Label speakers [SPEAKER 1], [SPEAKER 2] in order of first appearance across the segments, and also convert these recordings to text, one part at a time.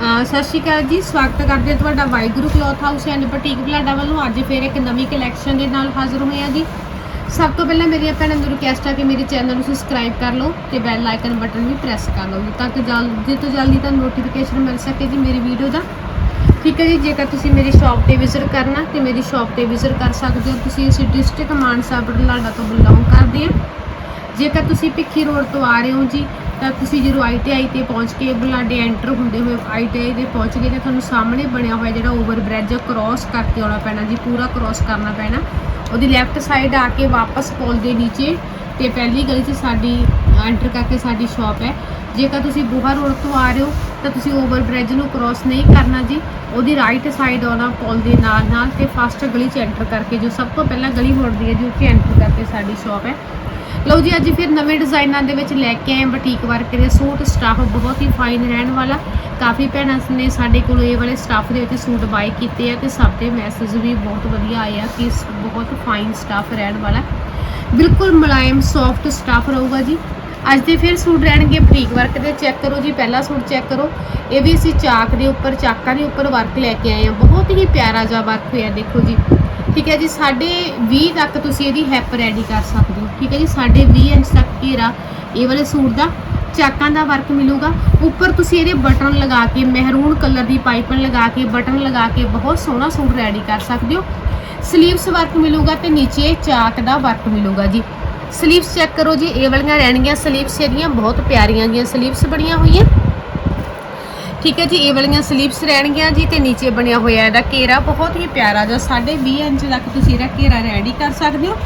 [SPEAKER 1] ਸਤਿ ਸ਼੍ਰੀ ਅਕਾਲ ਜੀ, ਸਵਾਗਤ ਕਰਦੇ ਹਾਂ ਤੁਹਾਡਾ Waheguru cloth house and boutique Balada ਵੱਲੋਂ। ਅੱਜ ਫੇਰ ਇੱਕ ਨਵੀਂ ਕਲੈਕਸ਼ਨ ਦੇ ਨਾਲ ਹਾਜ਼ਰ ਹੋਏ ਹਾਂ ਜੀ। ਸਭ ਤੋਂ ਪਹਿਲਾਂ ਮੇਰੀਆਂ ਭੈਣਾਂ ਨੂੰ ਰਿਕੁਐਸਟ ਆ ਕਿ ਮੇਰੇ ਚੈਨਲ ਨੂੰ ਸਬਸਕ੍ਰਾਈਬ ਕਰ ਲਓ ਤੇ ਬੈਲ ਆਈਕਨ ਬਟਨ ਵੀ ਪ੍ਰੈਸ ਕਰ ਲਓ ਤਾਂ ਕਿ ਜਲਦੀ ਤੋਂ ਜਲਦੀ ਤੁਹਾਨੂੰ ਨੋਟੀਫਿਕੇਸ਼ਨ ਮਿਲ ਸਕੇ ਜੀ ਮੇਰੀ ਵੀਡੀਓ ਦਾ। ਠੀਕ ਹੈ ਜੀ, ਜੇਕਰ ਤੁਸੀਂ ਮੇਰੀ ਸ਼ਾਪ ਤੇ ਵਿਜ਼ਿਟ ਕਰਨਾ, ਤੇ ਮੇਰੀ ਸ਼ਾਪ ਤੇ ਵਿਜ਼ਿਟ ਕਰ ਸਕਦੇ ਹੋ। ਤੁਸੀਂ ਇਸ ਡਿਸਟ੍ਰਿਕਟ ਮਾਨਸਾ ਬਲਾਡਾ ਤੋਂ ਬਿਲੋਂਗ ਕਰਦੇ ਆ। ਜੇਕਰ ਤੁਸੀਂ ਭਿੱਖੀ ਰੋਡ ਤੋਂ ਆ ਰਹੇ ਹੋ ਜੀ ਤਾਂ ਤੁਸੀਂ ਜਦੋਂ ਆਈਟੀਆਈ ਤੇ ਪਹੁੰਚ ਕੇ ਬੁਲਾਡੇ ਐਂਟਰ ਹੁੰਦੇ ਹੋਏ ਆਈਟੀਆਈ ਤੇ ਪਹੁੰਚ ਗਏ ਤਾਂ ਤੁਹਾਨੂੰ ਸਾਹਮਣੇ ਬਣਿਆ ਹੋਇਆ ਜਿਹੜਾ ਓਵਰ ਬ੍ਰਿਜ ਕ੍ਰਾਸ ਕਰਕੇ ਆਉਣਾ ਪੈਣਾ ਜੀ, ਪੂਰਾ ਕ੍ਰਾਸ ਕਰਨਾ ਪੈਣਾ। ਉਹਦੀ ਲੈਫਟ ਸਾਈਡ ਆ ਕੇ ਵਾਪਸ ਪੁਲ ਦੇ ਨੀਚੇ ਤੇ ਪਹਿਲੀ ਗਲੀ 'ਚ ਸਾਡੀ ਐਂਟਰ ਕਰਕੇ ਸਾਡੀ ਸ਼ਾਪ ਹੈ। ਜੇਕਰ ਤੁਸੀਂ ਬੁਹਾ ਰੋਡ ਤੋਂ ਆ ਰਹੇ ਹੋ, ਤਾਂ ਤੁਸੀਂ ਓਵਰ ਬ੍ਰਿਜ ਨੂੰ ਕ੍ਰਾਸ ਨਹੀਂ ਕਰਨਾ ਜੀ। ਉਹਦੀ ਰਾਈਟ ਸਾਈਡ ਆਉਣਾ ਪੁਲ ਦੇ ਨਾਲ ਨਾਲ ਤੇ ਫਸਟ ਗਲੀ 'ਚ ਐਂਟਰ ਕਰਕੇ ਜੋ ਸਭ ਤੋਂ ਪਹਿਲਾਂ ਗਲੀ ਮੁੜਦੀ ਹੈ ਜੀ, ਉੱਥੇ ਐਂਟਰ ਕਰਕੇ ਸਾਡੀ ਸ਼ਾਪ ਹੈ। ਲਓ ਜੀ, ਅੱਜ ਫਿਰ ਨਵੇਂ ਡਿਜ਼ਾਈਨਾਂ ਦੇ ਵਿੱਚ ਲੈ ਕੇ ਆਏ ਹਾਂ ਬੁਟੀਕ ਵਰਕ ਦੇ। ਸੂਟ ਸਟਾਫ ਬਹੁਤ ਹੀ ਫਾਈਨ ਰਹਿਣ ਵਾਲਾ। ਕਾਫੀ ਭੈਣਾਂ ਨੇ ਸਾਡੇ ਕੋਲ ਇਹ ਵਾਲੇ ਸਟਾਫ ਦੇ ਵਿੱਚ ਸੂਟ ਬਾਈ ਕੀਤੇ ਆ ਤੇ ਸਭ ਦੇ ਮੈਸੇਜ ਵੀ ਬਹੁਤ ਵਧੀਆ ਆਏ ਆ ਕਿ ਬਹੁਤ ਫਾਈਨ ਸਟਾਫ ਰਹਿਣ ਵਾਲਾ। ਬਿਲਕੁਲ ਮੁਲਾਇਮ ਸੌਫਟ ਸਟਾਫ ਰਹੂਗਾ ਜੀ। ਅੱਜ ਦੇ ਫਿਰ ਸੂਟ ਰਹਿਣਗੇ ਬੁਟੀਕ ਵਰਕ ਦੇ। ਚੈੱਕ ਕਰੋ ਜੀ, ਪਹਿਲਾ ਸੂਟ ਚੈੱਕ ਕਰੋ। ਇਹ ਵੀ ਅਸੀਂ ਚਾਕ ਦੇ ਉੱਪਰ, ਚਾਕਾਂ ਦੇ ਉੱਪਰ ਵਰਕ ਲੈ ਕੇ ਆਏ ਆ ਬਹੁਤ ਹੀ ਪਿਆਰਾ ਜਿਹਾ ਵਰਕ ਹੋਇਆ, ਦੇਖੋ ਜੀ। ਠੀਕ ਹੈ ਜੀ ਸਾਡੇ 20 ਤੱਕ ਤੁਸੀਂ ਇਹਦੀ ਹੈਪ ਰੈਡੀ ਕਰ ਸਕਦੇ ਹੋ ਠੀਕ ਹੈ ਜੀ, ਸਾਡੇ 20 ਇੰਚ ਤੱਕ ਘੇਰਾ ਇਹ ਵਾਲੇ ਸੂਟ ਦਾ ਚਾਕਾਂ ਦਾ ਵਰਕ ਮਿਲੂਗਾ। ਉੱਪਰ ਤੁਸੀਂ ਇਹਦੇ ਬਟਨ ਲਗਾ ਕੇ, ਮਹਿਰੂਨ ਕਲਰ ਦੀ ਪਾਈਪਨ ਲਗਾ ਕੇ, ਬਟਨ ਲਗਾ ਕੇ ਬਹੁਤ ਸੋਹਣਾ ਸੂਟ ਰੈਡੀ ਕਰ ਸਕਦੇ ਹੋ। ਸਲੀਵਸ ਵਰਕ ਮਿਲੂਗਾ ਤੇ ਨੀਚੇ ਚਾਕ ਦਾ ਵਰਕ ਮਿਲੂਗਾ ਜੀ। ਸਲੀਵਸ ਚੈੱਕ ਕਰੋ ਜੀ, ਇਹ ਵਾਲੀਆਂ ਰਹਿਣਗੀਆਂ ਸਲੀਵਸ ਇਹਦੀਆਂ, ਬਹੁਤ ਪਿਆਰੀਆਂ ਜੀਆਂ ਸਲੀਵਸ ਬਣੀਆਂ ਹੋਈਆਂ। ਠੀਕ ਹੈ ਜੀ, ਇਹ ਵਾਲੀਆਂ ਸਲੀਵਸ ਰਹਿਣਗੀਆਂ ਜੀ ਤੇ ਨੀਚੇ ਬਣਿਆ ਹੋਇਆ ਇਹਦਾ ਘੇਰਾ ਬਹੁਤ ਹੀ ਪਿਆਰਾ ਜਿਹਾ 20.5 ਇੰਚ ਤੱਕ ਤੁਸੀਂ ਇਹਦਾ ਘੇਰਾ ਰੈਡੀ ਕਰ ਸਕਦੇ ਹੋ।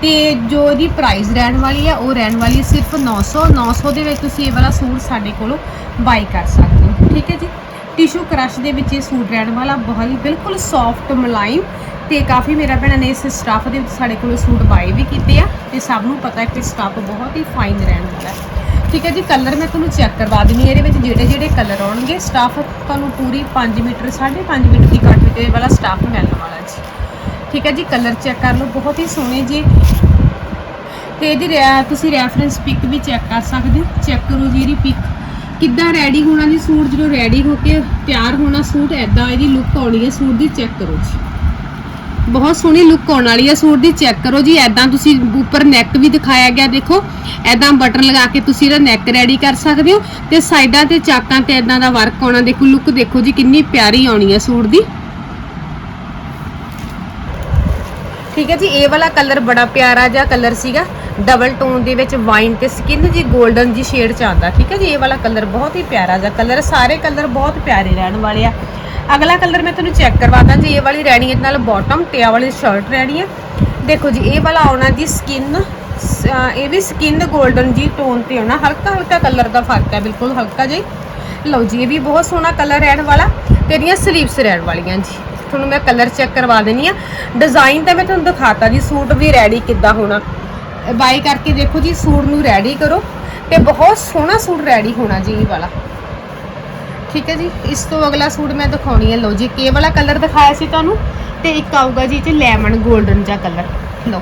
[SPEAKER 1] ਤੇ ਜੋ ਇਹਦੀ ਪ੍ਰਾਈਸ ਰਹਿਣ ਵਾਲੀ ਆ, ਉਹ ਰਹਿਣ ਵਾਲੀ ਹੈ ਸਿਰਫ 900 900 ਦੇ ਵਿੱਚ ਤੁਸੀਂ ਇਹ ਵਾਲਾ ਸੂਟ ਸਾਡੇ ਕੋਲੋਂ ਬਾਈ ਕਰ ਸਕਦੇ ਹੋ, ਠੀਕ ਹੈ ਜੀ? ਟਿਸ਼ੂ ਕ੍ਰਸ਼ ਦੇ ਵਿੱਚ ਇਹ ਸੂਟ ਰਹਿਣ ਵਾਲਾ, ਬਹੁਤ ਹੀ ਬਿਲਕੁਲ ਸੌਫਟ ਮੁਲਾਇਮ ਤੇ ਕਾਫੀ ਮੇਰਾ ਭੈਣਾਂ ਨੇ ਇਸ ਸਟਾਫ ਦੇ ਵਿੱਚ ਸਾਡੇ ਕੋਲੋਂ ਸੂਟ ਬਾਈ ਵੀ ਕੀਤੇ ਆ ਤੇ ਸਭ ਨੂੰ ਪਤਾ ਹੈ ਕਿ ਸਟਾਫ ਬਹੁਤ ਹੀ ਫਾਈਨ ਰਹਿਣ ਵਾਲਾ ਹੈ, ਠੀਕ ਹੈ ਜੀ? ਕਲਰ ਮੈਂ ਤੁਹਾਨੂੰ ਚੈੱਕ ਕਰਵਾ ਦਿੰਦੀ ਹਾਂ ਇਹਦੇ ਵਿੱਚ ਜਿਹੜੇ ਜਿਹੜੇ ਕਲਰ ਆਉਣਗੇ ਸਟਾਫ ਤੁਹਾਨੂੰ ਪੂਰੀ 5 ਮੀਟਰ 5.5 ਮੀਟਰ ਦੀ ਕੱਟ ਵਿੱਚ ਇਹ ਵਾਲਾ ਸਟਾਫ ਮਿਲਣ ਵਾਲਾ ਜੀ। ਠੀਕ ਹੈ ਜੀ ਕਲਰ ਚੈੱਕ ਕਰ ਲਓ, ਬਹੁਤ ਹੀ ਸੋਹਣੇ ਜੀ। ਤੇ ਇਹਦੀ ਰੈ- ਤੁਸੀਂ ਰੈਫਰੈਂਸ ਪਿਕ ਵੀ ਚੈੱਕ ਕਰ ਸਕਦੇ ਹੋ। ਚੈੱਕ ਕਰੋ ਜੀ ਇਹਦੀ ਪਿਕ ਕਿੱਦਾਂ ਰੈਡੀ ਹੋਣਾ ਜੀ ਸੂਟ, ਜਦੋਂ ਰੈਡੀ ਹੋ ਕੇ ਤਿਆਰ ਹੋਣਾ ਸੂਟ ਐਦਾਂ ਇਹਦੀ ਲੁੱਕ ਆਉਣੀ ਹੈ ਸੂਟ ਦੀ ਚੈੱਕ ਕਰੋ ਜੀ। ਬਹੁਤ ਸੋਹਣੀ ਲੁੱਕ ਆਉਣ ਵਾਲੀ ਹੈ ਸੂਟ ਦੀ ਚੈੱਕ ਕਰੋ ਜੀ। ਐਦਾਂ ਤੁਸੀਂ ਉੱਪਰ ਨੈਕ ਵੀ ਦਿਖਾਇਆ ਗਿਆ, ਦੇਖੋ। ਐਦਾਂ ਬਟਨ ਲਗਾ ਕੇ ਤੁਸੀਂ ਇਹਦਾ ਨੈਕ ਰੈਡੀ ਕਰ ਸਕਦੇ ਹੋ। ਤੇ ਸਾਈਡਾਂ ਤੇ ਚਾਕਾਂ ਤੇ ਐਦਾਂ ਦਾ ਵਰਕ ਆਉਣਾ, ਦੇਖੋ ਲੁੱਕ ਦੇਖੋ ਜੀ, ਕਿੰਨੀ ਪਿਆਰੀ ਆਉਣੀ ਹੈ ਸੂਟ ਦੀ। ਠੀਕ ਹੈ ਜੀ, ਇਹ ਵਾਲਾ ਕਲਰ ਬੜਾ ਪਿਆਰਾ ਜਿਹਾ ਕਲਰ ਸੀਗਾ। ਡਬਲ ਟੋਨ ਦੇ ਵਿੱਚ ਵਾਈਨ ਤੇ ਸਕਿਨ ਜੀ 골ਡਨ ਜੀ ਸ਼ੇਡ ਚ ਆਉਂਦਾ। ਠੀਕ ਹੈ ਜੀ, ਇਹ ਵਾਲਾ ਕਲਰ ਬਹੁਤ ਹੀ ਪਿਆਰਾ ਜਿਹਾ ਕਲਰ ਸਾਰੇ ਕਲਰ ਬਹੁਤ ਪਿਆਰੇ ਰਹਿਣ ਵਾਲੇ ਆ। ਅਗਲਾ ਕਲਰ ਮੈਂ ਤੁਹਾਨੂੰ ਚੈੱਕ ਕਰਵਾ ਦਾਂ ਜੀ, ਇਹ ਵਾਲੀ ਰਹਿਣੀ ਹੈ ਨਾਲ ਬਾਟਮ ਤੇ ਆ ਵਾਲੀ ਸ਼ਰਟ ਰਹਿਣੀ ਹੈ ਦੇਖੋ ਜੀ, ਇਹ ਵਾਲਾ ਆਉਣਾ ਜੀ ਸਕਿਨ ਇਹ ਵੀ ਸਕਿਨ 골ਡਨ ਜੀ ਟੋਨ ਤੇ ਆਉਣਾ। ਹਲਕਾ ਹਲਕਾ ਕਲਰ ਦਾ ਫ਼ਰਕ ਹੈ, ਬਿਲਕੁਲ ਹਲਕਾ ਜਿਹਾ ਲਓ ਜੀ, ਇਹ ਵੀ ਬਹੁਤ ਸੋਹਣਾ ਕਲਰ ਰਹਿਣ ਵਾਲਾ, ਤੇ ਇਹਦੀਆਂ ਸਲੀਵਸ ਰਹਿਣ ਵਾਲੀਆਂ ਜੀ। ਤੁਹਾਨੂੰ ਮੈਂ ਕਲਰ ਚੈੱਕ ਕਰਵਾ ਦੇਣੀ ਆ ਡਿਜ਼ਾਈਨ ਤਾਂ ਮੈਂ ਤੁਹਾਨੂੰ ਦਿਖਾਤਾ ਜੀ, ਸੂਟ ਵੀ ਰੈਡੀ ਕਿੱਦਾਂ ਹੋਣਾ। ਬਾਈ ਕਰਕੇ ਦੇਖੋ ਜੀ, ਸੂਟ ਨੂੰ ਰੈਡੀ ਕਰੋ ਤੇ ਬਹੁਤ ਸੋਹਣਾ ਸੂਟ ਰੈਡੀ ਹੋਣਾ ਜੀ ਇਹ ਵਾਲਾ। ਠੀਕ ਹੈ ਜੀ, ਇਸ ਤੋਂ ਅਗਲਾ ਸੂਟ ਮੈਂ ਦਿਖਾਉਣੀ ਹੈ। ਲਓ ਜੀ ਇਹ ਵਾਲਾ ਕਲਰ ਦਿਖਾਇਆ ਸੀ ਤੁਹਾਨੂੰ ਤੇ ਇੱਕ ਆਊਗਾ ਜੀ, ਇਹ ਚ ਲੈਮਨ 골ਡਨ ਜਿਹਾ ਕਲਰ ਲਓ,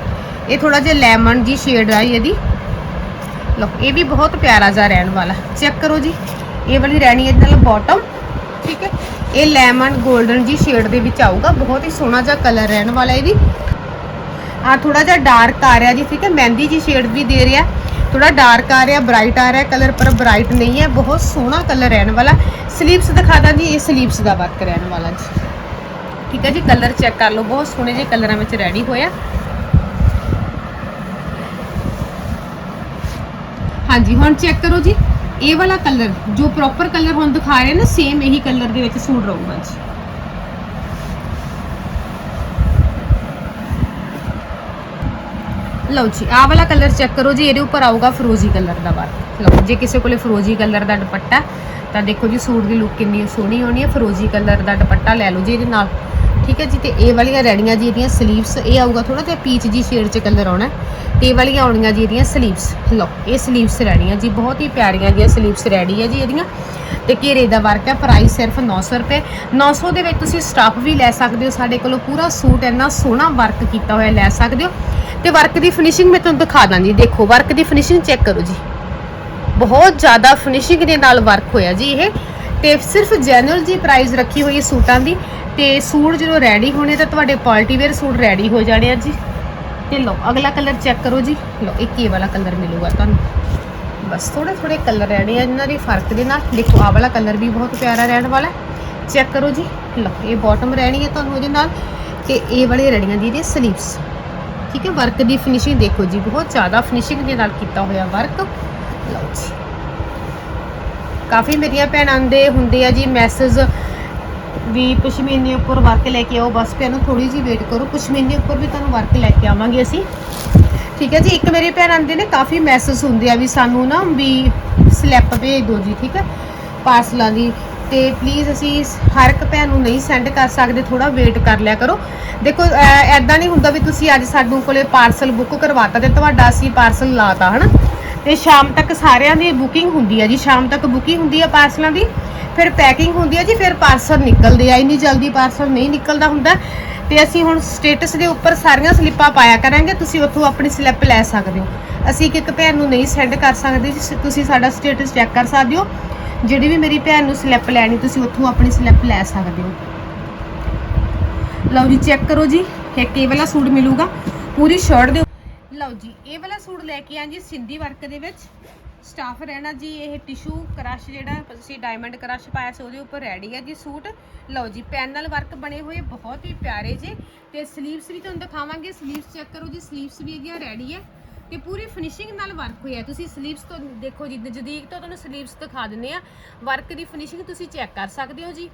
[SPEAKER 1] ਇਹ ਥੋੜਾ ਜਿਹਾ ਲੈਮਨ ਜੀ ਸ਼ੇਡ ਆ ਇਹਦੀ। ਲਓ, ਇਹ ਵੀ ਬਹੁਤ ਪਿਆਰਾ ਜਿਹਾ ਰਹਿਣ ਵਾਲਾ। ਚੈੱਕ ਕਰੋ ਜੀ, ਇਹ ਵਾਲੀ ਰਹਿਣੀ ਹੈ ਇਹਦੇ ਨਾਲ ਬਾਟਮ ਠੀਕ ਹੈ? ਇਹ ਲੈਮਨ 골ਡਨ ਜੀ ਸ਼ੇਡ ਦੇ ਵਿੱਚ ਆਊਗਾ। ਬਹੁਤ ਹੀ ਸੋਹਣਾ ਜਿਹਾ ਕਲਰ ਰਹਿਣ ਵਾਲਾ ਇਹ ਵੀ। ਆ ਥੋੜਾ ਜਿਹਾ ਡਾਰਕ ਆ ਰਿਹਾ ਜੀ, ਠੀਕ ਹੈ? ਮਹਿੰਦੀ ਜੀ ਸ਼ੇਡ ਵੀ ਦੇ ਰਿਹਾ। ਥੋੜਾ ਡਾਰਕ ਆ ਰਿਹਾ ਬ੍ਰਾਈਟ ਆ ਰਿਹਾ ਕਲਰ ਪਰ ਬ੍ਰਾਈਟ ਨਹੀਂ ਹੈ। ਬਹੁਤ ਸੋਹਣਾ ਕਲਰ ਰਹਿਣ ਵਾਲਾ। ਸਲੀਵਸ ਦਿਖਾ ਦਾਂ ਜੀ, ਇਹ ਸਲੀਵਸ ਦਾ ਵਰਕ ਰਹਿਣ ਵਾਲਾ ਜੀ। ਠੀਕ ਹੈ ਜੀ? ਕਲਰ ਚੈੱਕ ਕਰ ਲਓ। ਬਹੁਤ ਸੋਹਣੇ ਜਿਹੇ ਕਲਰਾਂ ਵਿੱਚ ਰੈਡੀ ਹੋਇਆ। ਹਾਂਜੀ, ਹੁਣ ਚੈੱਕ ਕਰੋ ਜੀ। ਇਹ ਵਾਲਾ ਕਲਰ ਜੋ ਪ੍ਰੋਪਰ ਕਲਰ ਹੁਣ ਦਿਖਾ ਰਹੇ ਨਾ ਸੇਮ ਇਹੀ ਕਲਰ ਦੇ ਵਿੱਚ ਸੂਟ ਰਹੂਗਾ ਜੀ। ਲਓ ਜੀ, ਆਹ ਵਾਲਾ ਕਲਰ ਚੈੱਕ ਕਰੋ ਜੀ, ਇਹਦੇ ਉੱਪਰ ਆਊਗਾ ਫਰੋਜ਼ੀ ਕਲਰ ਦਾ ਵਰਕ ਲਓ, ਜੇ ਕਿਸੇ ਕੋਲੇ ਫਰੋਜ਼ੀ ਕਲਰ ਦਾ ਦੁਪੱਟਾ ਤਾਂ ਦੇਖੋ ਜੀ ਸੂਟ ਦੀ ਲੁੱਕ ਕਿੰਨੀ ਸੋਹਣੀ ਹੋਣੀ ਹੈ, ਫਰੋਜ਼ੀ ਕਲਰ ਦਾ ਦੁਪੱਟਾ ਲੈ ਲਓ ਜੀ, ਇਹਦੇ ਨਾਲ। ਠੀਕ ਹੈ ਜੀ, ਤੇ ਇਹ ਵਾਲੀਆਂ ਰੈਡੀਆਂ ਜੀ ਇਹਦੀਆਂ ਸਲੀਵਸ ਇਹ ਆਊਗਾ ਥੋੜਾ ਜਿਹਾ ਪੀਚ ਜੀ ਸ਼ੇਡ 'ਚ ਕਲਰ ਆਉਣਾ। ਤੇ ਇਹ ਵਾਲੀਆਂ ਆਉਣੀਆਂ ਜੀ ਇਹਦੀਆਂ ਸਲੀਵਸ ਲਓ, ਇਹ ਸਲੀਵਸ ਰੈਡੀਆਂ ਜੀ, ਬਹੁਤ ਹੀ ਪਿਆਰੀਆਂ ਜੀ ਸਲੀਵਸ ਰੈਡੀ ਹੈ ਜੀ ਇਹਦੀਆਂ। ਤੇ ਘੇਰੇ ਦਾ ਵਰਕ ਹੈ ਪ੍ਰਾਈਸ ਸਿਰਫ 900 ਰੁਪਏ। 900 ਦੇ ਵਿੱਚ ਤੁਸੀਂ ਸਟਾਫ ਵੀ ਲੈ ਸਕਦੇ ਹੋ, ਸਾਡੇ ਕੋਲੋਂ ਪੂਰਾ ਸੂਟ ਇੰਨਾ ਸੋਹਣਾ ਵਰਕ ਕੀਤਾ ਹੋਇਆ ਲੈ ਸਕਦੇ ਹੋ। ਤੇ ਵਰਕ ਦੀ ਫਿਨਿਸ਼ਿੰਗ ਮੈਂ ਤੁਹਾਨੂੰ ਦਿਖਾ ਦਾਂ ਜੀ ਦੇਖੋ ਵਰਕ ਦੀ ਫਿਨਿਸ਼ਿੰਗ ਚੈੱਕ ਕਰੋ ਜੀ। ਬਹੁਤ ਜ਼ਿਆਦਾ ਫਿਨਿਸ਼ਿੰਗ ਦੇ ਨਾਲ ਵਰਕ ਹੋਇਆ ਜੀ ਇਹ। ਤੇ ਸਿਰਫ ਜੈਨੂਅਲ ਜੀ ਪ੍ਰਾਈਸ ਰੱਖੀ ਹੋਈ ਹੈ ਸੂਟਾਂ ਦੀ। ਤੇ ਸੂਟ ਜਦੋਂ ਰੈਡੀ ਹੋਣੇ ਤਾਂ ਤੁਹਾਡੇ ਪਾਰਟੀ ਵੇਅਰ ਸੂਟ ਰੈਡੀ ਹੋ ਜਾਣੇ ਆ ਜੀ। ਤੇ ਲਓ, ਅਗਲਾ ਕਲਰ ਚੈੱਕ ਕਰੋ ਜੀ। ਲਓ, ਇੱਕ ਹੀ ਵਾਲਾ ਕਲਰ ਮਿਲੂਗਾ ਤੁਹਾਨੂੰ। ਬਸ ਥੋੜੇ ਥੋੜੇ ਕਲਰ ਰਹਿਣੇ ਆ, ਇਹਨਾਂ ਦੇ ਫ਼ਰਕ ਦੇ ਨਾਲ। ਦੇਖੋ, ਆਹ ਵਾਲਾ ਕਲਰ ਵੀ ਬਹੁਤ ਪਿਆਰਾ ਰਹਿਣ ਵਾਲਾ ਚੈੱਕ ਕਰੋ ਜੀ। ਲਓ, ਇਹ ਬਾਟਮ ਰਹਿਣੀ ਹੈ ਤੁਹਾਨੂੰ ਉਹਦੇ ਨਾਲ। ਤੇ ਇਹ ਵਾਲੇ ਰਹਿਣੀਆਂ ਦੀ ਇਹਦੇ ਸਲੀਵਸ ਠੀਕ ਹੈ ਵਰਕ ਦੀ ਫਿਨਿਸ਼ਿੰਗ ਦੇਖੋ ਜੀ, ਬਹੁਤ ਜ਼ਿਆਦਾ ਫਿਨਿਸ਼ਿੰਗ ਦੇ ਨਾਲ ਕੀਤਾ ਹੋਇਆ ਵਰਕ ਲਓ ਜੀ। ਕਾਫੀ ਮੇਰੀਆਂ ਭੈਣਾਂ ਦੇ ਹੁੰਦੇ ਆ ਜੀ ਮੈਸੇਜ ਵੀ ਪਸ਼ਮੀਨੇ ਉੱਪਰ ਵਰਕ ਲੈ ਕੇ ਆਓ, ਬਸ ਫਿਰ ਨੂੰ ਥੋੜੀ ਜਿਹੀ ਵੇਟ ਕਰੋ। ਕੁਛ ਮਹੀਨੇ ਉੱਪਰ ਵੀ ਤੁਹਾਨੂੰ ਵਰਕ ਲੈ ਕੇ ਆਵਾਂਗੇ ਅਸੀਂ। ਠੀਕ ਹੈ ਜੀ, ਇੱਕ ਮੇਰੀ ਭੈਣਾਂ ਦੇ ਨੇ, ਕਾਫੀ ਮੈਸੇਜ ਹੁੰਦੇ ਆ ਵੀ ਸਾਨੂੰ ਨਾ ਵੀ ਸਲਿੱਪ ਭੇਜ ਦਿਓ ਜੀ, ਠੀਕ ਹੈ ਪਾਰਸਲਾਂ ਦੀ। ਤੇ ਪਲੀਜ਼ ਅਸੀਂ ਹਰ ਇੱਕ ਭੈਣ ਨੂੰ ਨਹੀਂ ਸੈਂਡ ਕਰ ਸਕਦੇ ਥੋੜਾ ਵੇਟ ਕਰ ਲਿਆ ਕਰੋ। ਦੇਖੋ ਐਦਾਂ ਨਹੀਂ ਹੁੰਦਾ ਵੀ ਤੁਸੀਂ ਅੱਜ ਸਾਨੂੰ ਕੋਲੇ ਪਾਰਸਲ ਬੁੱਕ ਕਰਵਾਤਾ ਤੇ ਤੁਹਾਡਾ ਅਸੀਂ ਪਾਰਸਲ ਲਾਤਾ, ਹਨਾ? ਤੇ ਸ਼ਾਮ ਤੱਕ ਸਾਰਿਆਂ ਦੀ ਬੁਕਿੰਗ ਹੁੰਦੀ ਹੈ ਜੀ, ਸ਼ਾਮ ਤੱਕ ਬੁਕਿੰਗ ਹੁੰਦੀ ਹੈ ਪਾਰਸਲਾਂ ਦੀ। ਫਿਰ ਪੈਕਿੰਗ ਹੁੰਦੀ ਹੈ ਜੀ, ਫਿਰ ਪਾਰਸਲ ਨਿਕਲਦੇ ਆ, ਇੰਨੀ ਜਲਦੀ ਪਾਰਸਲ ਨਹੀਂ ਨਿਕਲਦਾ ਹੁੰਦਾ। ਤੇ ਅਸੀਂ ਹੁਣ ਸਟੇਟਸ ਦੇ ਉੱਪਰ ਸਾਰੀਆਂ ਸਲਿੱਪਾਂ ਪਾਇਆ ਕਰਾਂਗੇ, ਤੁਸੀਂ ਉੱਥੋਂ ਆਪਣੀ ਸਲਿੱਪ ਲੈ ਸਕਦੇ ਹੋ। ਅਸੀਂ ਇੱਕ ਇੱਕ ਭੈਣ ਨੂੰ ਨਹੀਂ ਸੈਂਡ ਕਰ ਸਕਦੇ ਜੀ ਤੁਸੀਂ ਸਾਡਾ ਸਟੇਟਸ ਚੈੱਕ ਕਰ ਸਕਦੇ ਹੋ। ਜਿਹੜੀ ਵੀ ਮੇਰੀ ਭੈਣ ਨੂੰ ਸਲਿੱਪ ਲੈਣੀ, ਤੁਸੀਂ ਉੱਥੋਂ ਆਪਣੀ ਸਲਿੱਪ ਲੈ ਸਕਦੇ ਹੋ। ਲਓ ਜੀ, ਚੈੱਕ ਕਰੋ ਜੀ, ਇੱਕ ਇਹ ਵਾਲਾ ਸੂਟ ਮਿਲੂਗਾ। ਪੂਰੀ ਸ਼ਰਟ ਦੇ ਲਓ ਜੀ, ਇਹ ਵਾਲਾ ਸੂਟ ਲੈ ਕੇ ਆਂ ਜੀ, ਸਿੰਧੀ ਵਰਕ ਦੇ ਵਿੱਚ। ਸਟਾਫ ਰਹਿਣਾ ਜੀ, ਇਹ ਟਿਸ਼ੂ ਕ੍ਰਸ਼ ਜਿਹੜਾ ਤੁਸੀਂ ਡਾਇਮੰਡ ਕ੍ਰਸ਼ ਪਾਇਆ ਸੀ, ਉਹਦੇ ਉੱਪਰ ਰੈਡੀ ਹੈ ਜੀ ਸੂਟ। ਲਓ ਜੀ ਪੈਨਲ ਵਰਕ ਬਣੇ ਹੋਏ, ਬਹੁਤ ਹੀ ਪਿਆਰੇ ਜੇ। ਤੇ ਸਲੀਵਸ ਵੀ ਤੁਹਾਨੂੰ ਦਿਖਾਵਾਂਗੇ ਸਲੀਵਸ ਚੈੱਕ ਕਰੋ ਜੀ ਸਲੀਵਸ ਵੀ ਇਹਦੀਆਂ ਰੈਡੀ ਹੈ। ਤੇ ਪੂਰੀ ਫਿਨਿਸ਼ਿੰਗ ਨਾਲ ਵਰਕ ਹੋਇਆ ਤੁਸੀਂ ਸਲੀਵਸ ਤੋਂ ਦੇਖੋ ਜੀ ਜਦੀਕ ਤੋਂ ਤੁਹਾਨੂੰ ਸਲੀਵਸ ਦਿਖਾ ਦਿੰਨੇ ਆ ਵਰਕ ਦੀ ਫਿਨਿਸ਼ਿੰਗ ਤੁਸੀਂ ਚੈੱਕ ਕਰ ਸਕਦੇ ਹੋ ਜੀ।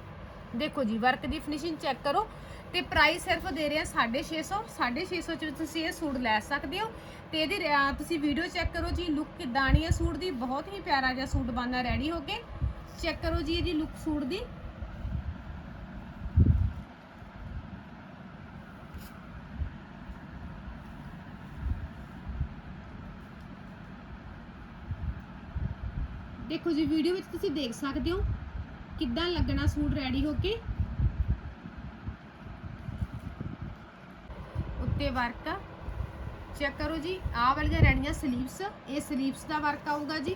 [SPEAKER 1] ਦੇਖੋ ਜੀ ਵਰਕ ਦੀ ਫਿਨਿਸ਼ਿੰਗ ਚੈੱਕ ਕਰੋ। ਤੇ ਪ੍ਰਾਈਸ ਸਿਰਫ ਦੇ ਰਹੇ ਆ 650 650 ਚ ਤੁਸੀਂ ਇਹ ਸੂਟ ਲੈ ਸਕਦੇ ਹੋ। ਤੇ ਇਹਦੀ ਤੁਸੀਂ ਵੀਡੀਓ ਚੈੱਕ ਕਰੋ ਜੀ ਲੁੱਕ ਕਿਦਾਂ ਆਣੀ ਹੈ ਸੂਟ ਦੀ। ਬਹੁਤ ਹੀ ਪਿਆਰਾ ਜਿਹਾ ਸੂਟ ਬਣਨਾ ਰੈਡੀ ਹੋ ਕੇ। ਚੈੱਕ ਕਰੋ ਜੀ ਇਹਦੀ ਲੁੱਕ ਸੂਟ ਦੀ। ਦੇਖੋ ਜੀ ਵੀਡੀਓ ਵਿੱਚ ਤੁਸੀਂ ਦੇਖ ਸਕਦੇ ਹੋ ਕਿੱਦਾਂ ਲੱਗਣਾ ਸੂਟ ਰੈਡੀ ਹੋ ਕੇ। ਉੱਤੇ ਵਰਕ ਚੈੱਕ ਕਰੋ ਜੀ, ਆਹ ਵਾਲੀਆਂ ਰਹਿਣੀਆਂ ਸਲੀਵਸ ਇਹ ਸਲੀਵਸ ਦਾ ਵਰਕ ਆਊਗਾ ਜੀ।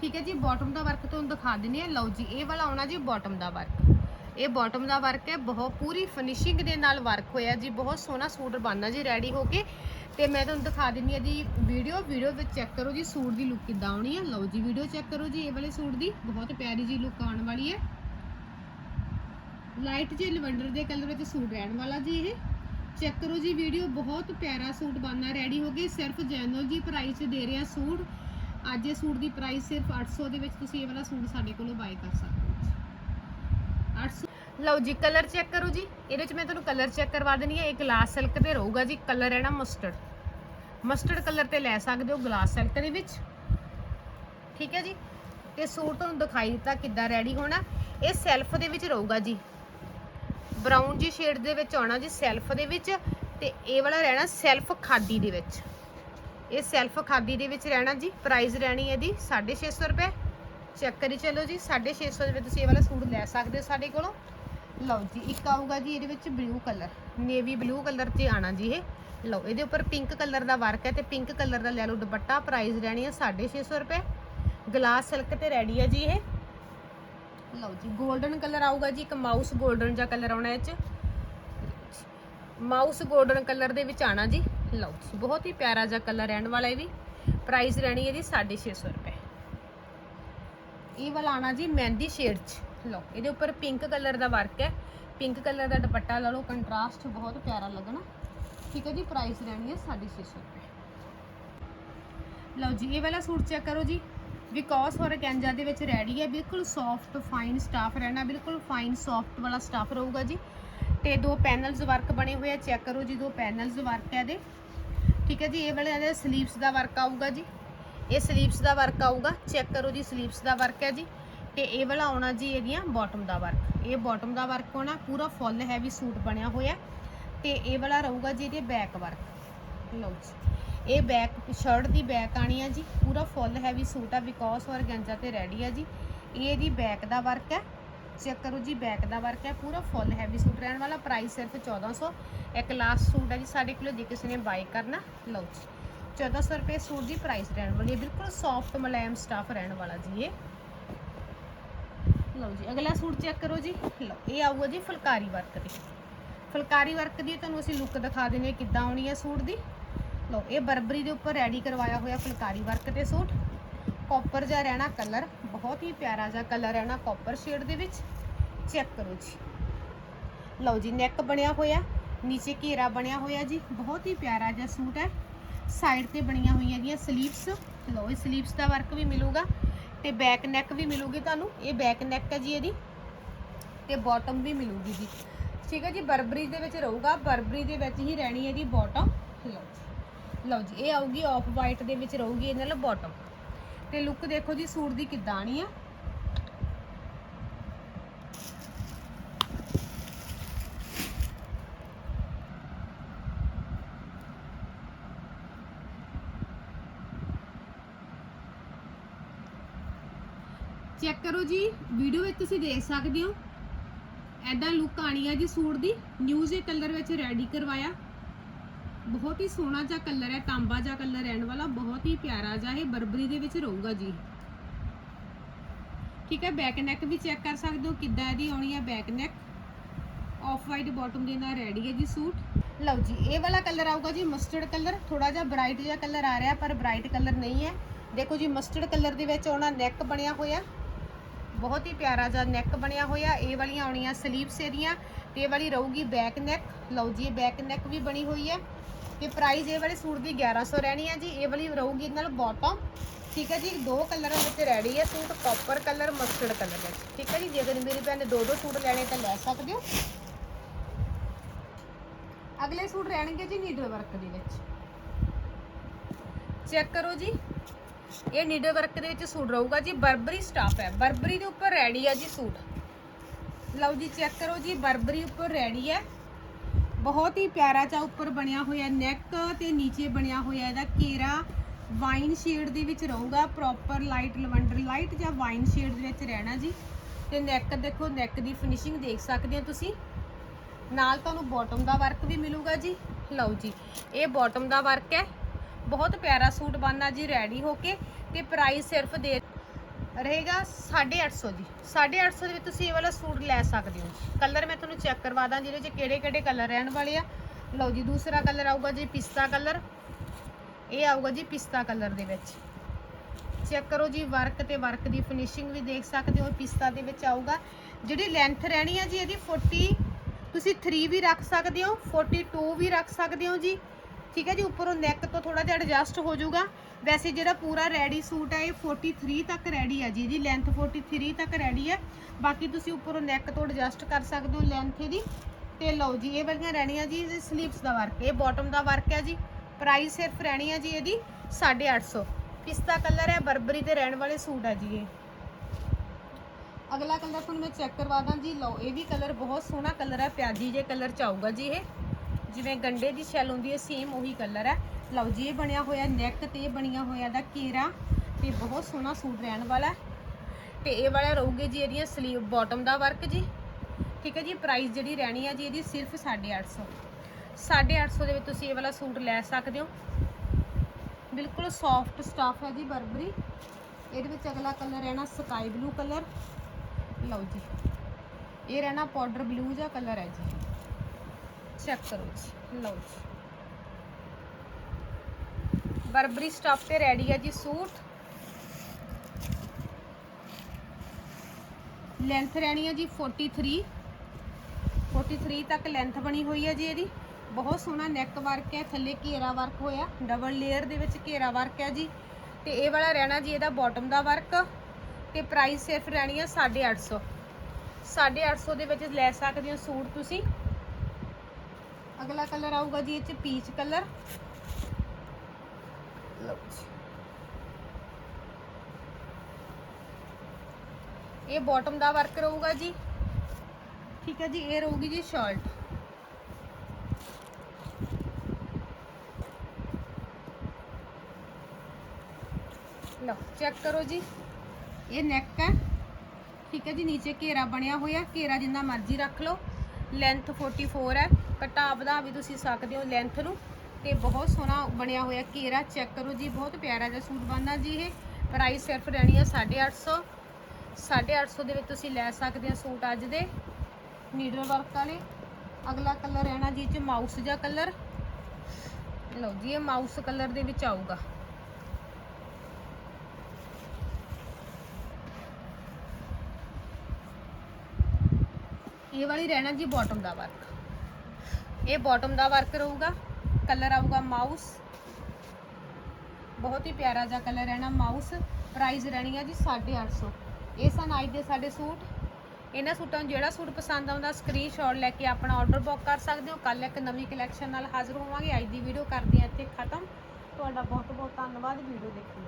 [SPEAKER 1] ਠੀਕ ਹੈ ਜੀ ਬਾਟਮ ਦਾ ਵਰਕ ਤੁਹਾਨੂੰ ਦਿਖਾ ਦਿੰਨੀ ਆ ਲਓ ਜੀ, ਇਹ ਵਾਲਾ ਆਉਣਾ ਜੀ ਬਾਟਮ ਦਾ ਵਰਕ ਇਹ ਬਾਟਮ ਦਾ ਵਰਕ ਹੈ, ਬਹੁਤ ਪੂਰੀ ਫਿਨਿਸ਼ਿੰਗ ਦੇ ਨਾਲ ਵਰਕ ਹੋਇਆ ਜੀ। ਬਹੁਤ ਸੋਹਣਾ ਸੂਟ ਬਣਨਾ ਜੀ ਰੈਡੀ ਹੋ ਕੇ। ਤੇ ਮੈਂ ਤੁਹਾਨੂੰ ਦਿਖਾ ਦਿੰਨੀ ਆ ਜੀ ਵੀਡੀਓ ਵੀਡੀਓ ਵਿੱਚ ਚੈੱਕ ਕਰੋ ਜੀ, ਸੂਟ ਦੀ ਲੁੱਕ ਕਿੱਦਾਂ ਆਉਣੀ ਹੈ। ਲਓ ਜੀ ਵੀਡੀਓ ਚੈੱਕ ਕਰੋ ਜੀ, ਇਹ ਵਾਲੇ ਸੂਟ ਦੀ। ਬਹੁਤ ਪਿਆਰੀ ਜੀ ਲੁੱਕ ਆਉਣ ਵਾਲੀ ਹੈ। ਲਾਈਟ ਜੇ ਲਵੰਡਰ ਦੇ ਕਲਰ ਵਿੱਚ ਸੂਟ ਰਹਿਣ ਵਾਲਾ ਜੀ ਇਹ। ਚੈੱਕ ਕਰੋ ਜੀ, ਵੀਡੀਓ ਬਹੁਤ ਪਿਆਰਾ ਸੂਟ ਬਣਨਾ ਰੈਡੀ ਹੋ ਗਈ? ਸਿਰਫ ਜੈਨੂਅਲ ਜੀ ਪ੍ਰਾਈਸ ਦੇ ਰਿਹਾ ਸੂਟ। ਅੱਜ ਇਹ ਸੂਟ ਦੀ ਪ੍ਰਾਈਸ ਸਿਰਫ 800 ਦੇ ਵਿੱਚ ਤੁਸੀਂ ਇਹ ਵਾਲਾ ਸੂਟ ਸਾਡੇ ਕੋਲੋਂ ਬਾਈ ਕਰ ਸਕਦੇ ਹੋ 800 ਲਓ ਜੀ ਕਲਰ ਚੈੱਕ ਕਰੋ ਜੀ। ਇਹਦੇ ਵਿੱਚ ਮੈਂ ਤੁਹਾਨੂੰ ਕਲਰ ਚੈੱਕ ਕਰਵਾ ਦੇਣੀ ਹੈ। ਇਹ ਗਲਾਸ ਸਿਲਕ ਤੇ ਰਹੂਗਾ ਜੀ। ਕਲਰ ਹੈ ਨਾ ਮਸਟਰਡ ਮਸਟਰਡ ਕਲਰ ਤੇ ਲੈ ਸਕਦੇ ਹੋ ਗਲਾਸ ਸਿਲਕ ਦੇ ਵਿੱਚ। ਠੀਕ ਹੈ ਜੀ? ਤੇ ਸੂਟ ਤੁਹਾਨੂੰ ਦਿਖਾਈ ਦਿੱਤਾ ਕਿੱਦਾਂ ਰੈਡੀ ਹੋਣਾ। ਇਹ ਸੈਲਫ ਦੇ ਵਿੱਚ ਰਹੂਗਾ ਜੀ। ਬਰਾਊਨ ਜੀ ਸ਼ੇਡ ਦੇ ਵਿੱਚ ਆਉਣਾ ਜੀ ਸੈਲਫ ਦੇ ਵਿੱਚ ਤੇ ਇਹ ਵਾਲਾ ਰਹਿਣਾ ਸੈਲਫ ਖਾਦੀ ਦੇ ਵਿੱਚ। ਇਹ ਸੈਲਫ ਖਾਦੀ ਦੇ ਵਿੱਚ ਰਹਿਣਾ ਜੀ ਪ੍ਰਾਈਸ ਰਹਿਣੀ ਹੈ ਦੀ 650 ਰੁਪਏ। ਚੈੱਕ ਕਰੀ ਚਲੋ ਜੀ 650 ਦੇ ਵਿੱਚ ਤੁਸੀਂ ਇਹ ਵਾਲਾ ਸੂਟ ਲੈ ਸਕਦੇ ਹੋ ਸਾਡੇ ਕੋਲੋਂ। ਲਓ ਜੀ, ਇੱਕ ਆਊਗਾ ਜੀ ਇਹਦੇ ਵਿੱਚ blue colour navy blue colour 'ਤੇ ਆਣਾ ਜੀ ਇਹ। ਲਓ, ਇਹਦੇ ਉੱਪਰ ਪਿੰਕ ਕਲਰ ਦਾ ਵਰਕ ਹੈ ਤੇ ਪਿੰਕ ਕਲਰ ਦਾ ਲੈ ਲਓ ਦੁਪੱਟਾ ਪ੍ਰਾਈਸ ਰਹਿਣੀ ਹੈ 650 ਰੁਪਏ। ਗਲਾਸ ਸਿਲਕ ਤੇ ਰੈਡੀ ਹੈ ਜੀ ਇਹ। ਲਓ ਜੀ 골ਡਨ ਕਲਰ ਆਊਗਾ ਜੀ, ਇੱਕ ਮਾਊਸ 골ਡਨ ਜਿਹਾ ਕਲਰ ਆਉਣਾ ਇਹ ਚ। ਮਾਊਸ 골ਡਨ ਕਲਰ ਦੇ ਵਿੱਚ ਆਣਾ ਜੀ। ਲਓ ਜੀ ਬਹੁਤ ਹੀ ਪਿਆਰਾ ਜਿਹਾ ਕਲਰ ਰਹਿਣ ਵਾਲਾ ਹੈ ਵੀ। ਪ੍ਰਾਈਸ ਰਹਿਣੀ ਹੈ ਜੀ 650 ਰੁਪਏ। ਇਹ ਵਾਲਾ ਆਣਾ ਜੀ ਮਹਿੰਦੀ ਸ਼ੇਡ ਚ। ਲਓ, ਇਹਦੇ ਉੱਪਰ ਪਿੰਕ ਕਲਰ ਦਾ ਵਰਕ ਹੈ। ਪਿੰਕ ਕਲਰ ਦਾ ਦੁਪੱਟਾ ਲਾ ਲਓ ਕੰਟਰਾਸਟ ਬਹੁਤ ਪਿਆਰਾ ਲੱਗਣਾ। ਠੀਕ ਹੈ ਜੀ ਪ੍ਰਾਈਸ ਰਹਿਣੀ ਹੈ 650 ਰੁਪਏ। ਲਓ ਜੀ, ਇਹ ਵਾਲਾ ਸੂਟ ਚੈੱਕ ਕਰੋ ਜੀ। ਵਿਕੋਸ ਹੋਰ ਕੈਂਜਾ ਦੇ ਵਿੱਚ ਰੈਡੀ ਹੈ, ਬਿਲਕੁਲ ਸੌਫਟ ਫਾਈਨ ਸਟਾਫ ਰਹਿਣਾ, ਬਿਲਕੁਲ ਫਾਈਨ ਸੌਫਟ ਵਾਲਾ ਸਟਾਫ ਰਹੂਗਾ ਜੀ। ਤੇ ਦੋ ਪੈਨਲਸ ਵਰਕ ਬਣੇ ਹੋਏ ਆ ਚੈੱਕ ਕਰੋ ਜੀ, ਦੋ ਪੈਨਲਸ ਵਰਕ ਹੈ ਇਹਦੇ। ਠੀਕ ਹੈ ਜੀ, ਇਹ ਵਾਲੇ ਇਹਦੇ ਸਲੀਵਸ ਦਾ ਵਰਕ ਆਊਗਾ ਜੀ। ਇਹ ਸਲੀਵਸ ਦਾ ਵਰਕ ਆਊਗਾ ਚੈੱਕ ਕਰੋ ਜੀ ਸਲੀਵਸ ਦਾ ਵਰਕ ਹੈ ਜੀ। ਤੇ ਇਹ ਵਾਲਾ ਆਉਣਾ ਜੀ ਇਹਦੀਆਂ ਬਾਟਮ ਦਾ ਵਰਕ ਇਹ ਬਾਟਮ ਦਾ ਵਰਕ ਹੋਣਾ, ਪੂਰਾ ਫੁੱਲ ਹੈਵੀ ਸੂਟ ਬਣਿਆ ਹੋਇਆ। ਤੇ ਇਹ ਵਾਲਾ ਰਹੂਗਾ ਜੀ ਇਹਦੇ ਬੈਕ ਵਰਕ ਲਓ ਜੀ। ਇਹ ਬੈਕ ਸ਼ਰਟ ਦੀ ਬੈਕ ਆਣੀ ਆ ਜੀ। ਪੂਰਾ ਫੁੱਲ ਹੈਵੀ ਸੂਟ ਆ ਵਿਕਾਸ ਔਰਗੈਂਜਾ ਤੇ ਰੈਡੀ ਆ ਜੀ। ਇਹ ਜੀ ਬੈਕ ਦਾ ਵਰਕ ਹੈ ਚੈੱਕ ਕਰੋ ਜੀ ਬੈਕ ਦਾ ਵਰਕ ਹੈ ਪੂਰਾ ਫੁੱਲ ਹੈਵੀ ਸੂਟ ਰਹਿਣ ਵਾਲਾ। ਪ੍ਰਾਈਸ ਸਿਰਫ 1400 ਇੱਕ ਲਾਸਟ ਸੂਟ ਹੈ ਜੀ, ਸਾਡੇ ਕੋਲ ਜੇ ਕਿਸੇ ਨੇ ਬਾਈ ਕਰਨਾ, ਲਓ ਜੀ। 1400 ਰੁਪਏ ਸੂਟ ਦੀ ਪ੍ਰਾਈਸ ਰਹਿਣ ਵਾਲੀ ਹੈ ਬਿਲਕੁਲ ਸੌਫਟ ਮਲਾਇਮ ਸਟਾਫ ਰਹਿਣ ਵਾਲਾ ਜੀ ਇਹ। ਲਓ ਜੀ, ਅਗਲਾ ਸੂਟ ਚੈੱਕ ਕਰੋ ਜੀ। ਲਓ, ਇਹ ਆਊਗਾ ਜੀ ਫੁਲਕਾਰੀ ਵਰਕ ਦੀ। ਫੁਲਕਾਰੀ ਵਰਕ ਦੀ ਤੁਹਾਨੂੰ ਅਸੀਂ ਲੁੱਕ ਦਿਖਾ ਦਿੰਦੇ ਕਿੱਦਾਂ ਆਉਣੀ ਹੈ ਸੂਟ ਦੀ। ਲਓ, ਇਹ ਬਰਬਰੀ ਦੇ ਉੱਪਰ ਰੈਡੀ ਕਰਵਾਇਆ ਹੋਇਆ ਫੁਲਕਾਰੀ ਵਰਕ ਤੇ ਸੂਟ। ਕਾਪਰ ਜਿਹਾ ਰਹਿਣਾ ਕਲਰ ਬਹੁਤ ਹੀ ਪਿਆਰਾ ਜਿਹਾ ਕਲਰ ਰਹਿਣਾ ਕਾਪਰ ਸ਼ੇਡ ਦੇ ਵਿੱਚ। ਚੈੱਕ ਕਰੋ ਜੀ। ਲਓ ਜੀ ਨੈਕ ਬਣਿਆ ਹੋਇਆ, ਨੀਚੇ ਘੇਰਾ ਬਣਿਆ ਹੋਇਆ ਜੀ, ਬਹੁਤ ਹੀ ਪਿਆਰਾ ਜਿਹਾ ਸੂਟ ਹੈ। ਸਾਈਡ ਤੇ ਬਣੀਆਂ ਹੋਈਆਂ ਦੀਆਂ ਸਲੀਵਸ ਲਓ, ਇਹ ਸਲੀਵਸ ਦਾ ਵਰਕ ਵੀ ਮਿਲੂਗਾ ਤੇ ਬੈਕ ਨੈਕ ਵੀ ਮਿਲੂਗੀ ਤੁਹਾਨੂੰ। ਇਹ ਬੈਕ ਨੈਕ ਹੈ ਜੀ ਇਹਦੀ ਤੇ ਬਾਟਮ ਵੀ ਮਿਲੂਗੀ ਜੀ। ਠੀਕ ਹੈ ਜੀ, ਬਰਬਰੀ ਦੇ ਵਿੱਚ ਰਹੂਗਾ, ਬਰਬਰੀ ਦੇ ਵਿੱਚ ਹੀ ਰਹਿਣੀ ਹੈ ਜੀ ਬਾਟਮ ਲਓ ਜੀ। ਲਓ ਜੀ, ਇਹ ਆਊਗੀ ਆਫ ਵਾਈਟ ਦੇ ਵਿੱਚ ਰਹੂਗੀ ਇਹਨਾਂ ਨਾਲ ਬਾਟਮ ਤੇ ਲੁੱਕ ਦੇਖੋ ਜੀ, ਸੂਟ ਦੀ ਕਿੱਦਾਂ ਆਣੀ ਆ। ਚੈੱਕ ਕਰੋ ਜੀ ਵੀਡੀਓ ਵਿੱਚ ਤੁਸੀਂ ਦੇਖ ਸਕਦੇ ਹੋ। ਐਦਾਂ ਲੁੱਕ ਆਣੀ ਆ ਜੀ ਸੂਟ ਦੀ। ਨਿਊਜ਼ ਦੇ ਕਲਰ ਵਿੱਚ ਰੈਡੀ ਕਰਵਾਇਆ। ਬਹੁਤ ਹੀ ਸੋਹਣਾ ਜਿਹਾ ਕਲਰ ਹੈ, ਤਾਂਬਾ ਜਿਹਾ ਕਲਰ ਰਹਿਣ ਵਾਲਾ, ਬਹੁਤ ਹੀ ਪਿਆਰਾ ਜਿਹਾ ਇਹ ਬਰਬਰੀ ਦੇ ਵਿੱਚ ਰਹੂਗਾ ਜੀ। ਠੀਕ ਹੈ ਬੈਕ ਨੈਕ ਵੀ ਚੈੱਕ ਕਰ ਸਕਦੇ ਹੋ, ਕਿੱਦਾਂ ਇਹਦੀ ਆਉਣੀ ਹੈ back neck off white bottom ਦੇ ਨਾਲ ਰੈਡੀ ਹੈ ਜੀ ਸੂਟ। ਲਓ ਜੀ, ਇਹ ਵਾਲਾ ਕਲਰ ਆਊਗਾ ਜੀ ਮਸਟਰਡ ਕਲਰ। ਥੋੜਾ ਜਿਹਾ ਬ੍ਰਾਈਟ ਜਿਹਾ ਕਲਰ ਆ ਰਿਹਾ, ਪਰ ਬ੍ਰਾਈਟ ਕਲਰ ਨਹੀਂ ਹੈ। ਦੇਖੋ ਜੀ ਮਸਟਰਡ ਕਲਰ ਦੇ ਵਿੱਚ ਆਉਣਾ ਨੈਕ ਬਣਿਆ ਹੋਇਆ। ਬਹੁਤ ਹੀ ਪਿਆਰਾ ਜਿਹਾ ਨੈਕ ਬਣਿਆ ਹੋਇਆ। ਇਹ ਵਾਲੀਆਂ ਆਉਣੀਆਂ ਸਲੀਵਸ ਇਹਦੀਆਂ, ਤੇ ਇਹ ਵਾਲੀ ਰਹੂਗੀ ਬੈਕ ਨੈਕ ਲਓ ਜੀ, ਇਹ ਬੈਕ ਨੈਕ ਵੀ ਬਣੀ ਹੋਈ ਹੈ। ਤੇ ਪ੍ਰਾਈਸ ਇਹ ਵਾਲੇ ਸੂਟ ਦੀ 1100 ਰਹਿਣੀ ਹੈ ਜੀ, ਇਹ ਵਾਲੀ ਰਹੂਗੀ ਇਹਦੇ ਨਾਲ ਬਾਟਮ ਠੀਕ ਹੈ ਜੀ, ਦੋ ਕਲਰਾਂ ਵਿੱਚ ਰੈਡੀ ਹੈ suit copper colour mustard colour ਵਿੱਚ ਠੀਕ ਹੈ ਜੀ ਜੇਕਰ ਮੇਰੀ ਭੈਣ ਨੇ ਦੋ ਦੋ ਸੂਟ ਲੈਣੇ ਤਾਂ ਲੈ ਸਕਦੇ ਹੋ। ਅਗਲੇ ਸੂਟ ਰਹਿਣਗੇ ਜੀ ਨੀਡਲ ਵਰਕ ਦੇ ਵਿੱਚ। ਚੈੱਕ ਕਰੋ ਜੀ, ਇਹ ਨੀਡਲ ਵਰਕ ਦੇ ਵਿੱਚ ਸੂਟ ਰਹੂਗਾ ਜੀ ਬਰਬਰੀ ਸਟਾਫ ਹੈ। ਬਰਬਰੀ ਦੇ ਉੱਪਰ ਰੈਡੀ ਹੈ ਜੀ ਸੂਟ। ਲਓ ਜੀ, ਚੈੱਕ ਕਰੋ ਜੀ ਬਰਬਰੀ ਉੱਪਰ ਰੈਡੀ ਹੈ। ਬਹੁਤ ਹੀ ਪਿਆਰਾ ਚਾ ਉੱਪਰ ਬਣਿਆ ਹੋਇਆ ਨੈਕ ਤੇ ਨੀਚੇ ਬਣਿਆ ਹੋਇਆ ਇਹਦਾ ਘੇਰਾ ਵਾਈਨ ਸ਼ੇਡ ਦੇ ਵਿੱਚ ਰਹੂਗਾ ਪ੍ਰੋਪਰ ਲਾਈਟ ਲਵੰਡਰ ਲਾਈਟ ਜਾਂ ਵਾਈਨ ਸ਼ੇਡ ਦੇ ਵਿੱਚ ਰਹਿਣਾ ਜੀ। ਤੇ ਨੈਕ ਦੇਖੋ ਨੈਕ ਦੀ ਫਿਨਿਸ਼ਿੰਗ ਦੇਖ ਸਕਦੇ ਹੋ ਤੁਸੀਂ। ਨਾਲ ਤੁਹਾਨੂੰ ਬਾਟਮ ਦਾ ਵਰਕ ਵੀ ਮਿਲੂਗਾ ਜੀ। ਲਓ ਜੀ, ਇਹ ਬਾਟਮ ਦਾ ਵਰਕ ਹੈ। ਬਹੁਤ ਪਿਆਰਾ ਸੂਟ ਬਣਨਾ ਜੀ ਰੈਡੀ ਹੋ ਕੇ। ਤੇ ਪ੍ਰਾਈਸ ਸਿਰਫ ਦੇ ਰਹੇਗਾ 850 ਜੀ 850 ਦੇ। ਵਿੱਚ ਤੁਸੀਂ ਇਹ ਵਾਲਾ ਸੂਟ ਲੈ ਸਕਦੇ ਹੋ। ਕਲਰ ਮੈਂ ਤੁਹਾਨੂੰ ਚੈੱਕ ਕਰਵਾ ਦਾਂ, ਜਿਹਦੇ 'ਚ ਕਿਹੜੇ ਕਿਹੜੇ ਕਲਰ ਰਹਿਣ ਵਾਲੇ ਆ। ਲਓ ਜੀ, ਦੂਸਰਾ ਕਲਰ ਆਊਗਾ ਜੀ ਪਿਸਤਾ ਕਲਰ ਇਹ ਆਊਗਾ ਜੀ ਪਿਸਤਾ ਕਲਰ ਦੇ ਵਿੱਚ। ਚੈੱਕ ਕਰੋ ਜੀ ਵਰਕ ਤੇ ਵਰਕ ਦੀ ਫਿਨਿਸ਼ਿੰਗ ਵੀ ਦੇਖ ਸਕਦੇ ਹੋ। ਪਿਸਤਾ ਦੇ ਵਿੱਚ ਆਊਗਾ। ਜਿਹੜੀ ਲੈਂਥ ਰਹਿਣੀ ਆ ਜੀ ਇਹਦੀ 40 ਤੁਸੀਂ 3 ਵੀ ਰੱਖ ਸਕਦੇ ਹੋ 42 ਵੀ ਰੱਖ ਸਕਦੇ ਹੋ ਜੀ। ਠੀਕ ਹੈ ਜੀ, ਉੱਪਰੋਂ ਨੈਕ ਤੋਂ ਥੋੜਾ ਜਿਹਾ ਐਡਜਸਟ ਹੋ ਜਾਊਗਾ। ਵੈਸੇ ਜਿਹੜਾ ਪੂਰਾ ਰੈਡੀ ਸੂਟ ਹੈ, ਇਹ 43 ਤੱਕ ਰੈਡੀ ਹੈ ਜੀ, ਇਹਦੀ ਲੈਂਥ 43 ਤੱਕ ਰੈਡੀ ਹੈ ਬਾਕੀ ਤੁਸੀਂ ਉੱਪਰੋਂ ਨੈਕ ਤੋਂ ਐਡਜਸਟ ਕਰ ਸਕਦੇ ਹੋ ਲੈਂਥ ਇਹਦੀ। ਤੇ ਲਓ ਜੀ, ਇਹ ਵਾਲੀਆਂ ਰਹਿਣੀਆਂ ਜੀ ਇਹਦੀ ਸਲੀਵਸ ਦਾ ਵਰਕ ਇਹ ਬਾਟਮ ਦਾ ਵਰਕ ਹੈ ਜੀ। ਪ੍ਰਾਈਸ ਸਿਰਫ ਰਹਿਣੀ ਹੈ ਜੀ ਇਹਦੀ 850 ਪਿਸਤਾ ਕਲਰ ਹੈ, ਬਰਬਰੀ ਤੇ ਰਹਿਣ ਵਾਲੇ ਸੂਟ ਹੈ ਜੀ ਇਹ। ਅਗਲਾ ਕਲਰ ਤੁਹਾਨੂੰ ਮੈਂ ਚੈੱਕ ਕਰਵਾ ਦਾਂ ਜੀ। ਲਓ, ਇਹ ਵੀ ਕਲਰ ਬਹੁਤ ਸੋਹਣਾ ਕਲਰ ਹੈ, ਪਿਆਜੀ ਜੇ ਕਲਰ ਚ ਆਊਗਾ ਜੀ ਇਹ। ਜਿਵੇਂ ਗੰਡੇ ਦੀ ਸ਼ੈਲ ਹੁੰਦੀ ਹੈ ਸੇਮ ਉਹੀ ਕਲਰ ਹੈ। ਲਓ ਜੀ, ਇਹ ਬਣਿਆ ਹੋਇਆ ਨੈਕ ਤੇ ਇਹ ਬਣੀਆਂ ਹੋਇਆ ਦਾ ਘੇਰਾ ਤੇ ਬਹੁਤ ਸੋਹਣਾ ਸੂਟ ਰਹਿਣ ਵਾਲਾ ਹੈ। ਤੇ ਇਹ ਵਾਲਾ ਰਹੂਗੇ ਜੀ ਇਹਦੀਆਂ ਸਲੀਵ ਬਾਟਮ ਦਾ ਵਰਕ ਜੀ। ਠੀਕ ਹੈ ਜੀ ਪ੍ਰਾਈਸ ਜਿਹੜੀ ਰਹਿਣੀ ਹੈ ਜੀ ਇਹਦੀ ਸਿਰਫ 850 850 ਦੇ ਵਿੱਚ ਤੁਸੀਂ ਇਹ ਵਾਲਾ ਸੂਟ ਲੈ ਸਕਦੇ ਹੋ। ਬਿਲਕੁਲ ਸੌਫਟ ਸਟਫ ਹੈ ਜੀ ਬਰਬਰੀ। ਇਹਦੇ ਵਿੱਚ ਅਗਲਾ ਕਲਰ ਰਹਿਣਾ ਸਕਾਈ ਬਲੂ ਕਲਰ ਲਓ ਜੀ, ਇਹ ਰਹਿਣਾ ਪਾਊਡਰ ਬਲੂ ਜਿਹਾ ਕਲਰ ਹੈ ਜੀ। ਚੈੱਕ ਕਰੋ ਜੀ, ਲਓ ਜੀ। ਬਰਬਰੀ ਸਟਫ ਤੇ ਰੈਡੀ ਹੈ ਜੀ ਸੂਟ। ਲੈਂਥ ਰਹਿਣੀ ਹੈ ਜੀ 43 43 ਤੱਕ ਲੈਂਥ ਬਣੀ ਹੋਈ ਹੈ ਜੀ ਇਹਦੀ। ਬਹੁਤ ਸੋਹਣਾ ਨੈਕ ਵਰਕ ਹੈ, ਥੱਲੇ ਘੇਰਾ ਵਰਕ ਹੋਇਆ। ਡਬਲ ਲੇਅਰ ਦੇ ਵਿੱਚ ਘੇਰਾ ਵਰਕ ਹੈ ਜੀ। ਤੇ ਇਹ ਵਾਲਾ ਰਹਿਣਾ ਜੀ ਇਹਦਾ ਬਾਟਮ ਦਾ ਵਰਕ ਤੇ ਪ੍ਰਾਈਸ ਸਿਰਫ ਰਹਿਣੀ ਹੈ 850 850 ਦੇ ਵਿੱਚ ਲੈ ਸਕਦੇ ਹੋ ਸੂਟ ਤੁਸੀਂ। ਅਗਲਾ ਕਲਰ ਆਊਗਾ ਜੀ ਇਹ ਚ ਪੀਚ ਕਲਰ। ਲਓ ਜੀ। ਇਹ ਬਾਟਮ ਦਾ ਵਰਕ ਰਹੂਗਾ ਜੀ। ਠੀਕ ਹੈ ਜੀ ਇਹ ਰਹੂਗੀ ਜੀ ਸ਼ਰਟ ਲਓ ਚੈੱਕ ਕਰੋ ਜੀ। ਇਹ ਨੈਕ ਹੈ। ਠੀਕ ਹੈ ਜੀ ਨੀਚੇ ਘੇਰਾ ਬਣਿਆ ਹੋਇਆ। ਘੇਰਾ ਜਿੰਨਾ ਮਰਜ਼ੀ ਰੱਖ ਲਓ। ਲੈਂਥ 44 ਹੈ। ਕਟਾ ਵਧਾ ਵੀ ਤੁਸੀਂ ਸਕਦੇ ਹੋ ਲੈਂਥ ਨੂੰ ਤੇ ਬਹੁਤ ਸੋਹਣਾ ਬਣਿਆ ਹੋਇਆ ਘੇਰਾ ਚੈੱਕ ਕਰੋ ਜੀ, ਬਹੁਤ ਪਿਆਰਾ ਜਿਹਾ ਸੂਟ ਬਣਦਾ ਜੀ ਇਹ। ਪ੍ਰਾਈਸ ਸਿਰਫ ਰਹਿਣੀ ਹੈ 850 850 ਦੇ ਵਿੱਚ ਤੁਸੀਂ ਲੈ ਸਕਦੇ ਆ ਸੂਟ ਅੱਜ ਦੇ। ਨੀਡਲ ਵਰਕ ਵਾਲੇ। ਅਗਲਾ ਕਲਰ ਰਹਿਣਾ ਜੀ ਚ ਮਾਊਸ ਜਿਹਾ ਕਲਰ ਲਓ ਜੀ, ਇਹ ਮਾਊਸ ਕਲਰ ਦੇ ਵਿੱਚ ਆਊਗਾ। ਇਹ ਵਾਲੀ ਰਹਿਣਾ ਜੀ ਬਾਟਮ ਦਾ ਵਰਕ ਇਹ ਬਾਟਮ ਦਾ ਵਰਕ ਰਹੂਗਾ ਕਲਰ ਆਊਗਾ ਮਾਊਸ ਬਹੁਤ ਹੀ ਪਿਆਰਾ ਜਿਹਾ ਕਲਰ ਰਹਿਣਾ ਮਾਊਸ ਪ੍ਰਾਈਸ ਰਹਿਣੀ ਹੈ ਜੀ 850 ਇਹ ਸਨ ਅੱਜ ਦੇ ਸਾਡੇ ਸੂਟ। ਇਹਨਾਂ ਸੂਟਾਂ ਨੂੰ ਜਿਹੜਾ ਸੂਟ ਪਸੰਦ ਆਉਂਦਾ ਸਕਰੀਨਸ਼ਾਟ ਲੈ ਕੇ ਆਪਣਾ ਆਰਡਰ ਬੁੱਕ ਕਰ ਸਕਦੇ ਹੋ। ਕੱਲ ਇੱਕ ਨਵੀਂ ਕਲੈਕਸ਼ਨ ਨਾਲ ਹਾਜ਼ਰ ਹੋਵਾਂਗੇ। ਅੱਜ ਦੀ ਵੀਡੀਓ ਕਰਦੀ ਹਾਂ ਇੱਥੇ ਖਤਮ। ਤੁਹਾਡਾ ਬਹੁਤ ਬਹੁਤ ਧੰਨਵਾਦ। ਵੀਡੀਓ ਦੇਖਣ ਲਈ।